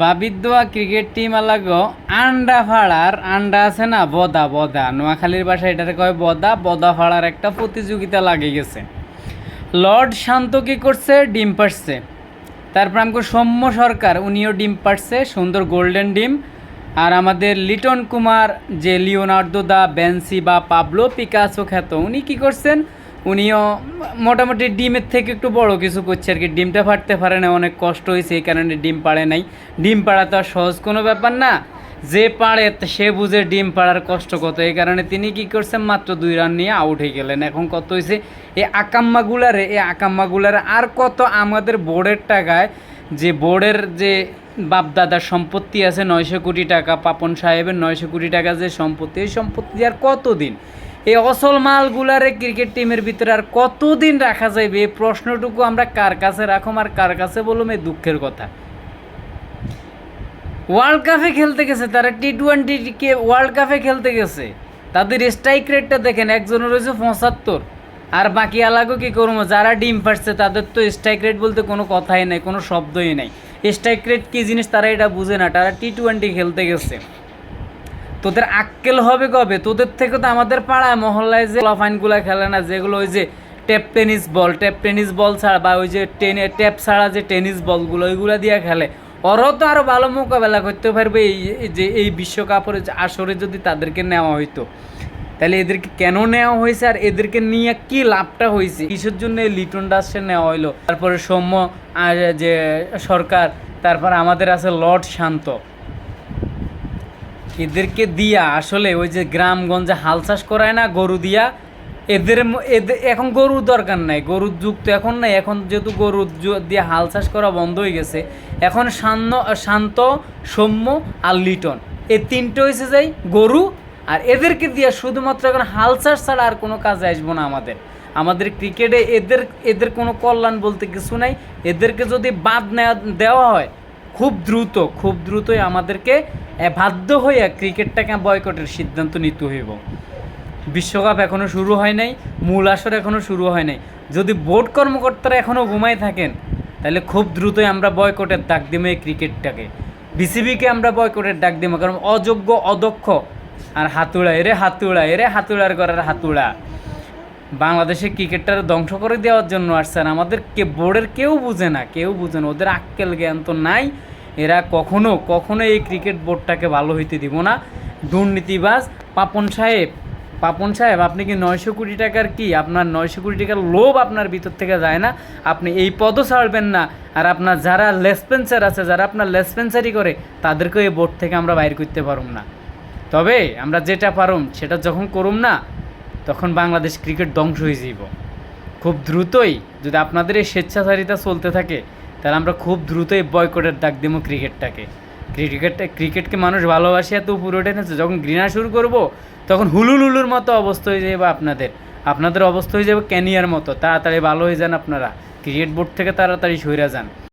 বাবির দোয়া cricket team আলাগ। আন্ডা ফাড়ার, আন্ডা আছে না, বদা বদা। নোয়াখালীর বাসায় এটারে কয় বদা বদা ফাড়ার একটা প্রতিযোগিতা লাগে গেছে। লর্ড শান্ত কি করছে? ডিম পাড়ছে। তারপর আমাকে সৌম্য সরকার, উনিও ডিম পাড়ছে, সুন্দর গোল্ডেন ডিম। আর আমাদের লিটন কুমার, যে লিওনার্দো দা, বেন্সি বা পাবলো, পিকাসো খ্যাত, উনি কি করছেন? উনিও মোটামুটি ডিমের থেকে একটু বড় কিছু করছে আর কি। ডিমটা ফাটতে পারে না, অনেক কষ্ট হয়েছে, এই কারণে ডিম পাড়ে নাই। ডিম পাড়া তো আর সহজ কোনো ব্যাপার না। যে পাড়ে সে বুঝে ডিম পাড়ার কষ্ট কত। এই কারণে তিনি কি করছেন, মাত্র দুই রান নিয়ে আউট হয়ে গেলেন। এখন কত হয়েছে? এই আকাম্মাগুলারে এই আকাম্মাগুলারে আর কত আমাদের বোর্ডের টাকায় যে বোর্ডের যে বাপদাদার সম্পত্তি আছে, নয়শো কোটি টাকা, পাপন সাহেবের নয়শো কোটি টাকা যে সম্পত্তি, এই সম্পত্তি আর কতদিন? এই অসল মালগুলারে ক্রিকেট টিমের ভিতরে আর কতদিন রাখা যাইবে? এই প্রশ্নটুকু আমরা কার কাছে রাখুম আর কার কাছে বলুম এই দুঃখের কথা। ওয়ার্ল্ড কাপে খেলতে গেছে, তারা টি টোয়েন্টি কে ওয়ার্ল্ড কাপে খেলতে গেছে। তাদের স্ট্রাইক রেটটা দেখেন, একজনের রয়েছে পঁচাত্তর। আর বাকি আলাগো কি করব? যারা ডিম পাচ্ছে তাদের তো স্ট্রাইক রেট বলতে কোনো কথাই নাই, কোনো শব্দই নাই। স্ট্রাইক রেট কী জিনিস তারা এটা বুঝে না। তারা টি টোয়েন্টি খেলতে গেছে। তোদের আক্কেল হবে কবে? তোদের থেকে তো আমাদের পাড়ায় মহল্লায় যে ফাইনগুলো খেলে না, যেগুলো ওই যে tape tennis ball, tape tennis ball ছাড়া বা ওই যে টেনে, টেপ ছাড়া যে টেনিস বলগুলো, ওইগুলো দিয়ে খেলে। ওরাও তো আরও ভালো মোকাবেলা করতে পারবে এই যে এই বিশ্বকাপের আসরে যদি তাদেরকে নেওয়া হইতো। তাহলে এদেরকে কেন নেওয়া হয়েছে আর এদেরকে নিয়ে কি লাভটা হয়েছে কিসের জন্য এই লিটন দাসে নেওয়া হইল? তারপরে সৌম্য যে সরকার, তারপর আমাদের আছে লর্ড শান্ত। এদেরকে দিয়া আসলে ওই যে গ্রামগঞ্জে হাল চাষ করায় না, গরু দিয়া, এদের এদের এখন গরুর দরকার নাই। গরুর যুগ তো এখন নাই। এখন যেহেতু গরুর দিয়ে হাল চাষ করা বন্ধ হয়ে গেছে, এখন শান্ত শান্ত, সৌম্য আর লিটন। এই তিনটে হয়েছে যাই গরু, আর এদেরকে দিয়া শুধুমাত্র এখন হাল চাষ ছাড়া আর কোনো কাজে আসব না আমাদের। আমাদের ক্রিকেটে এদের এদের কোনো কল্যাণ বলতে কিছু নাই। এদেরকে যদি বাদ নেওয়া দেওয়া হয়, খুব দ্রুত, খুব দ্রুতই আমাদেরকে বাধ্য হইয়া ক্রিকেটটাকে বয়কটের সিদ্ধান্ত নিতে হইব। বিশ্বকাপ এখনও শুরু হয় নাই, মূল আসর এখনও শুরু হয় নাই। যদি বোর্ড কর্মকর্তারা এখনও ঘুমায় থাকেন, তাহলে খুব দ্রুতই আমরা বয়কটের ডাক দিব এই ক্রিকেটটাকে। বিসিবিকে আমরা বয়কটের ডাক দিব কারণ অযোগ্য, অদক্ষ, আর হাতুড়া এরে হাতুড়া এরে হাতুড়ার করার হাতুড়া। বাংলাদেশের ক্রিকেটটার ধ্বংস করে দেওয়ার জন্য আসছে আর আমাদের কে, বোর্ডের কেউ বুঝে না, কেউ বুঝে না, ওদের আক্কেল জ্ঞান তো নাই। এরা কখনো কখনো এই ক্রিকেট বোর্ডটাকে ভালো হইতে দিব না। দুর্নীতিবাজ, পাপন সাহেব পাপন সাহেব, আপনি কি নয়শো কোটি টাকার কি? আপনার নয়শো কোটি টাকার লোভ আপনার ভিতর থেকে যায় না? আপনি এই পদও ছাড়বেন না। আর আপনার যারা লেসপেন্সার আছে, যারা আপনার লেসপেন্সারি করে তাদেরকেও এই বোর্ড থেকে আমরা বাইর করতে পারুম না। তবে আমরা যেটা পারুম, সেটা যখন করুম না, তখন বাংলাদেশ ক্রিকেট ধ্বংস হয়ে যাব খুব দ্রুতই যদি আপনাদের এই স্বেচ্ছাচারিতা চলতে থাকে তাহলে আমরা খুব দ্রুতই বয়কটের ডাক দেবো ক্রিকেটটাকে ক্রিকেটটা ক্রিকেটকে মানুষ ভালোবাসে এত উপরে উঠে যখন ঘৃণা শুরু করব, তখন হুলুল হুলুর মতো অবস্থা হয়ে যাবে আপনাদের। আপনাদের অবস্থা হয়ে যাবে ক্যানিয়ার মতো। তাড়াতাড়ি ভালো হয়ে যান আপনারা। ক্রিকেট বোর্ড থেকে তাড়াতাড়ি সইরা যান।